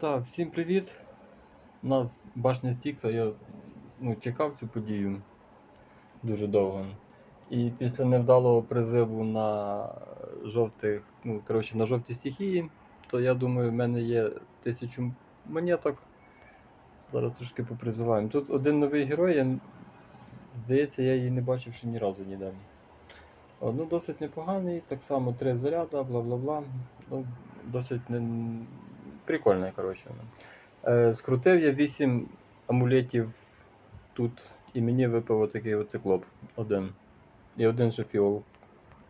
Так, всім привіт. У нас башня Стікса, я ну, чекав цю подію дуже довго. І після невдалого призиву на жовтих, ну, коротше, на жовті стихії, то я думаю, в мене є тисячу монеток. Зараз трошки попризиваємо. Тут один новий герой, я, здається, я її не бачив ще ні разу ніде. Ну, досить непоганий, так само три заряда, бла бла бла. Ну, досить не... прикольна, коротше. Е, скрутив я 8 амулетів тут, і мені випав отакий от циклоп. Один. І один же фіол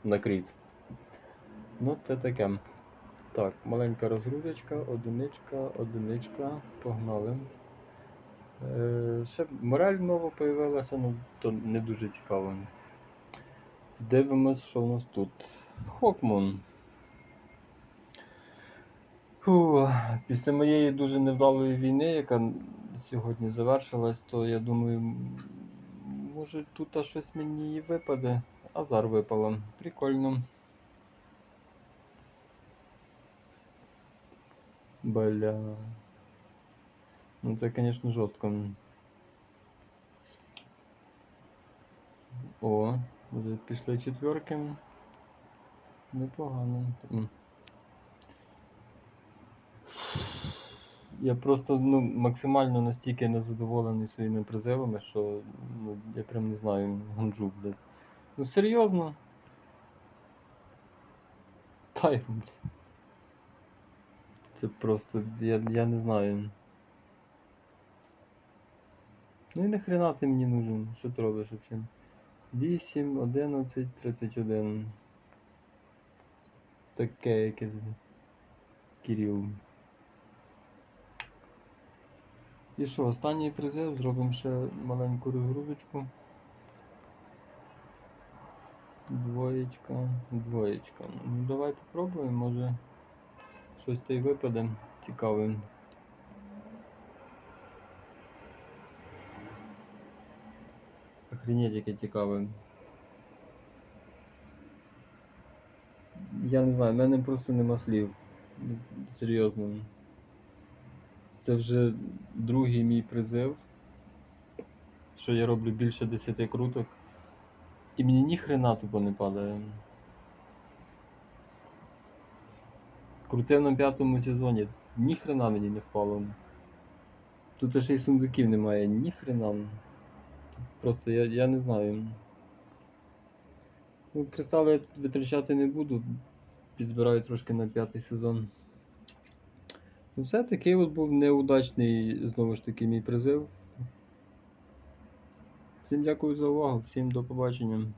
на кріт. Ну, це таке. Так, маленька розгрузочка, одиничка, одиничка, погнали. Е, ще мораль нова появилася, ну то не дуже цікаво. Дивимось, що в нас тут. Хокмун. Фу, після моєї дуже невдалої війни, яка сьогодні завершилась, то я думаю, може тут щось мені і випаде. Азар випало. Прикольно. Бля. Ну це, звісно, жорстко. О, вже пішли четверки. Непогано. Я просто ну, максимально настільки незадоволений своїми призивами, що ну, я прям не знаю, ганджу, блядь. Ну серйозно? Тайм, блядь. Це просто, я, я не знаю. Ну і нахрена ти мені нужен? Що ти робиш взагалі? 8, 11, 31. Таке якесь. блін. Кирил. І що, останній призив, зробимо ще маленьку розгрузочку. Двоєчка, двоєчка. Ну давай попробуємо, може щось та й випаде цікаве. Охренеть, яке цікаве. Я не знаю, в мене просто нема слів. Серйозно. Це вже другий мій призив, що я роблю більше 10 круток. І мені ні хрена тупо не падає. Крутив на п'ятому сезоні, ні хрена мені не впало. Тут ще й сундуків немає, ні хрена. Просто я, я не знаю. Ну, кристали витрачати не буду. Підзбираю трошки на п'ятий сезон. Все, такий от був неудачний, знову ж таки, мій призив. Всім дякую за увагу, всім до побачення.